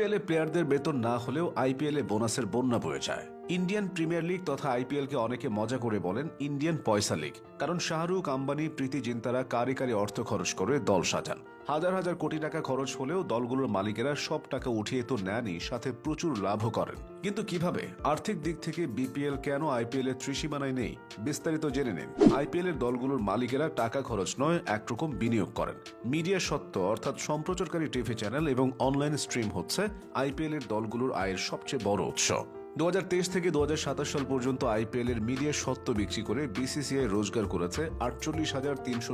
এ প্লেয়ারদের বেতন না হলেও আইপিএল বোনাসের বন্যা বয়ে যায়। ইন্ডিয়ান প্রিমিয়ার লিগ তথা আইপিএল কে অনেকে মজা করে বলেন ইন্ডিয়ান পয়সা লিগ। কারণ শাহরুখ, আম্বানি, প্রীতি জিন্তারা কারি কারি অর্থ খরচ করে দল সাজান। হাজার হাজার কোটি টাকা খরচ হলেও দলগুলোর মালিকেরা সব টাকা উঠিয়ে তো নেনই, সাথে প্রচুর লাভও করেন। কিন্তু কীভাবে? আর্থিক দিক থেকে বিপিএল কেন আইপিএল এর ত্রিসীমানায় নেই? বিস্তারিত জেনে নিন। আইপিএল এর দলগুলোর মালিকেরা টাকা খরচ নয়, একরকম বিনিয়োগ করেন। মিডিয়া সত্ত্ব অর্থাৎ সম্প্রচারকারী টিভি চ্যানেল এবং অনলাইন স্ট্রিম হচ্ছে আইপিএল এর দলগুলোর আয়ের সবচেয়ে বড় উৎস। দু হাজার তেইশ থেকে দুহাজার সাতাশ সাল পর্যন্ত আইপিএল এর মিডিয়া সত্ত্ব বিক্রি করে বিসিসিআই রোজগার করেছে আটচল্লিশ হাজার তিনশো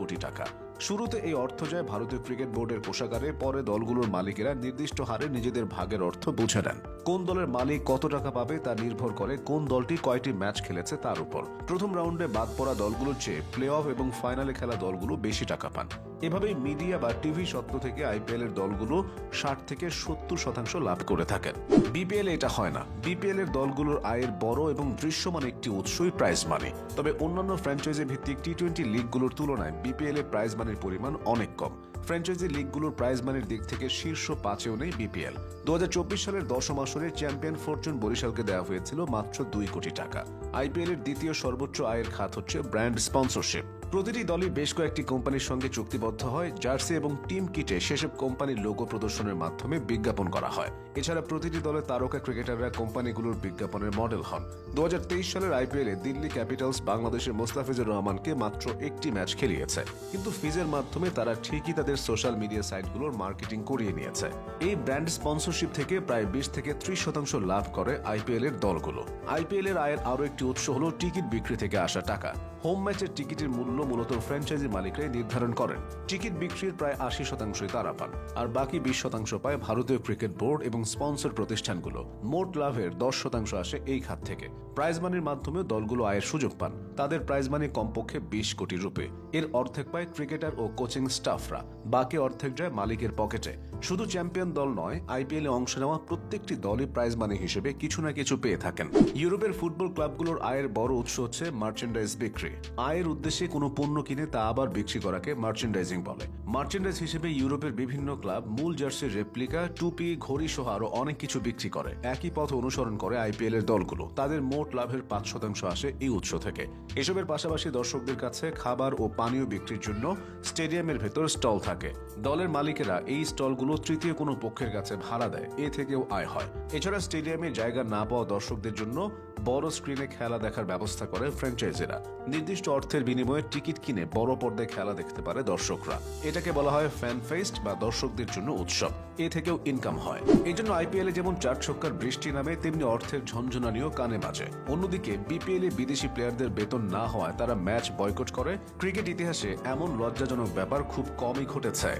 কোটি টাকা। শুরুতে এই অর্থ যায় ভারতীয় ক্রিকেট বোর্ডের কোষাগারে, পরে দলগুলোর মালিকেরা নির্দিষ্ট হারে নিজেদের ভাগের অর্থ বুঝে নেন। কোন দলের মালিক কত টাকা পাবে তা নির্ভর করে কোন দলটি কয়টি ম্যাচ খেলেছে তার উপর। প্রথম রাউন্ডে বাদ পড়া দলগুলোর চেয়ে প্লে অফ এবং ফাইনালে খেলা দলগুলো বেশি টাকা পান। এভাবেই মিডিয়া বা টিভি সত্ত্ব থেকে আইপিএল এর দলগুলো ষাট থেকে সত্তর শতাংশ লাভ করে থাকেন। বিপিএল এটা হয় না। বিপিএল এর দলগুলোর আয়ের বড় এবং দৃশ্যমান একটি উৎসই প্রাইজ মানি তবে অন্যান্য ফ্র্যাঞ্চাইজি ভিত্তিক টি টোয়েন্টি লিগগুলোর তুলনায় বিপিএল এর প্রাইজ মানির পরিমাণ অনেক কম। ফ্র্যাঞ্চাইজি লিগগুলোর প্রাইজ মানির দিক থেকে শীর্ষ পাঁচেও নেই বিপিএল দু হাজার চব্বিশ সালের দশম আসরে চ্যাম্পিয়ন ফরচুন বরিশালকে দেওয়া হয়েছিল মাত্র দুই কোটি টাকা। আইপিএল এর দ্বিতীয় সর্বোচ্চ আয়ের খাত হচ্ছে ব্র্যান্ড স্পন্সরশিপ প্রতিটি দলই বেশ কয়েকটি কোম্পানির সঙ্গে চুক্তিবদ্ধ হয়, জার্সি এবং টিম কিটে সেসব কোম্পানির লোগো প্রদর্শনের মাধ্যমে বিজ্ঞাপন করা হয়। এছাড়া প্রতিটি দলের তারকা ক্রিকেটাররা কোম্পানিগুলোর বিজ্ঞাপনের মডেল হন। দুই হাজার তেইশ সালের আইপিএল দিল্লি ক্যাপিটালস বাংলাদেশের মোস্তাফিজুর রহমানকে মাত্র একটি ম্যাচ খেলিয়েছে। কিন্তু ফিজের মাধ্যমে তারা ঠিকই তাদের সোশ্যাল মিডিয়া সাইটগুলোর মার্কেটিং করিয়ে নিয়েছে। এই ব্র্যান্ড স্পন্সরশিপ থেকে প্রায় বিশ থেকে ত্রিশ শতাংশ লাভ করে আইপিএল এর দলগুলো। আইপিএল এর আয়ের আরও একটি উৎস হল টিকিট বিক্রি থেকে আসা টাকা। হোম ম্যাচের টিকিটের মূল্য মূলত ফ্র্যাঞ্চাইজি মালিকরাই নির্ধারণ করেন। টিকিট বিক্রির প্রায় আশি শতাংশই তারা পান, আর বাকি বিশ শতাংশ পায় ভারতীয় ক্রিকেট বোর্ড এবং স্পন্সর প্রতিষ্ঠানগুলো। মোট লাভের দশ শতাংশ আসে এই খাত থেকে। প্রাইজ মানির মাধ্যমে দলগুলো আয়ের সুযোগ পান। তাদের প্রাইজ মানি কমপক্ষে বিশ কোটি রুপে। এর অর্ধেক পায় ক্রিকেটার ও কোচিং স্টাফরা, বাকি অর্ধেক যায় মালিকের পকেটে। শুধু চ্যাম্পিয়ন দল নয়, আইপিএলে অংশ নেওয়া প্রত্যেকটি দলই প্রাইজ মানি হিসেবে কিছু না কিছু পেয়ে থাকেন। ইউরোপের ফুটবল ক্লাবগুলোর আয়ের বড় উৎস হচ্ছে মার্চেন্ডাইজ বিক্রি। আয়ের উদ্দেশ্যে কোনো পণ্য কিনে তা আবার বিক্রি করাকে মার্চেন্ডাইজিং বলে। মার্চেন্ডাইজ হিসেবে ইউরোপের বিভিন্ন ক্লাব, মূল জার্সির রেপ্লিকা, টুপি, ঘড়ি সহ আরও অনেক কিছু বিক্রি করে। একই পথ অনুসরণ করে আইপিএল এর দলগুলো। তাদের মোট লাভের পাঁচ শতাংশ আসে এই উৎস থেকে। এসবের পাশাপাশি দর্শকদের কাছে খাবার ও পানীয় বিক্রির জন্য স্টেডিয়ামের ভেতর স্টল থাকে। দলের মালিকেরা এই স্টলগুলো তৃতীয় কোনো পক্ষের কাছে ভাড়া দেয়। এ থেকেও আয় হয়। এছাড়া স্টেডিয়ামে জায়গা না পাওয়া দর্শকদের জন্য বড় স্ক্রিনে খেলা দেখার ব্যবস্থা করে ফ্র্যাঞ্চাইজিরা নির্দিষ্ট অর্থের বিনিময়ে টিকিট কিনে বড় পর্দায় খেলা দেখতে পারে দর্শকরা। এটাকে বলা হয় ফ্যান ফেস্ট বা দর্শকদের জন্য উৎসব। এ থেকেও ইনকাম হয়। এই জন্য আইপিএল এ যেমন চার ছক্কার বৃষ্টি নামে, তেমনি অর্থের ঝঞ্ঝনানিও কানে বাজে। অন্যদিকে বিপিএল বিদেশি প্লেয়ারদের বেতন না হওয়ায় তারা ম্যাচ বয়কট করে। ক্রিকেট ইতিহাসে এমন লজ্জাজনক ব্যাপার খুব কমই ঘটেছে।